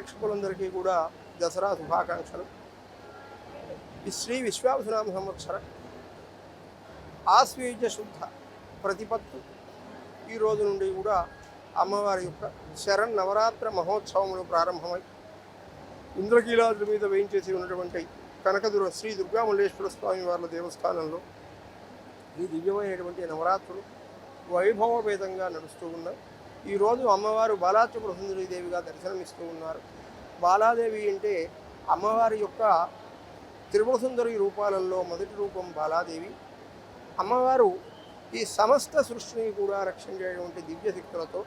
ప్రేక్షకులందరికీ కూడా దసరా శుభాకాంక్షలు. ఈ శ్రీ విశ్వావసునామ సంవత్సర ఆశ్వీజ శుద్ధ ప్రతిపత్తు. ఈ రోజు నుండి కూడా అమ్మవారి యొక్క శరణ్ నవరాత్ర మహోత్సవములు ప్రారంభమై ఇంద్రకీలాదుల మీద వేయించేసి ఉన్నటువంటి కనకదుర్గ శ్రీ దుర్గామల్లేశ్వర స్వామి వార్ల దేవస్థానంలో ఈ దివ్యమైనటువంటి నవరాత్రులు వైభవపేతంగా నడుస్తూ ఉన్నాయి. ఈరోజు అమ్మవారు బాలాచపుర దేవిగా దర్శనమిస్తూ ఉన్నారు. బాలాదేవి అంటే అమ్మవారి యొక్క త్రిపుర సుందరి రూపాలలో మొదటి రూపం బాలాదేవి. అమ్మవారు ఈ సమస్త సృష్టిని కూడా రక్షించేటువంటి దివ్యశక్తులతో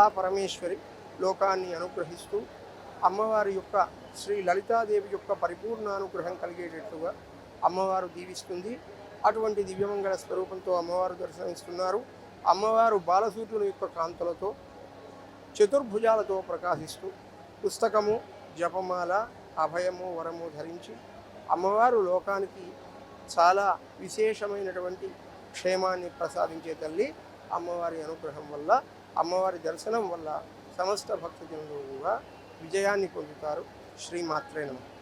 ఆ పరమేశ్వరి లోకాన్ని అనుగ్రహిస్తూ అమ్మవారి యొక్క శ్రీ లలితాదేవి యొక్క పరిపూర్ణ అనుగ్రహం కలిగేటట్లుగా అమ్మవారు దీవిస్తుంది. అటువంటి దివ్యమంగళ స్వరూపంతో అమ్మవారు దర్శనమిస్తున్నారు. అమ్మవారు బాలసూర్యుని యొక్క కాంతులతో చతుర్భుజాలతో ప్రకాశిస్తూ పుస్తకము జపమాల అభయము వరము ధరించి అమ్మవారు లోకానికి చాలా విశేషమైనటువంటి క్షేమాన్ని ప్రసాదించే తల్లి అమ్మవారి అనుగ్రహం వల్ల అమ్మవారి దర్శనం వల్ల సమస్త భక్తజనులు కూడా విజయాన్ని పొందుతారు. శ్రీమాత్రే నమః.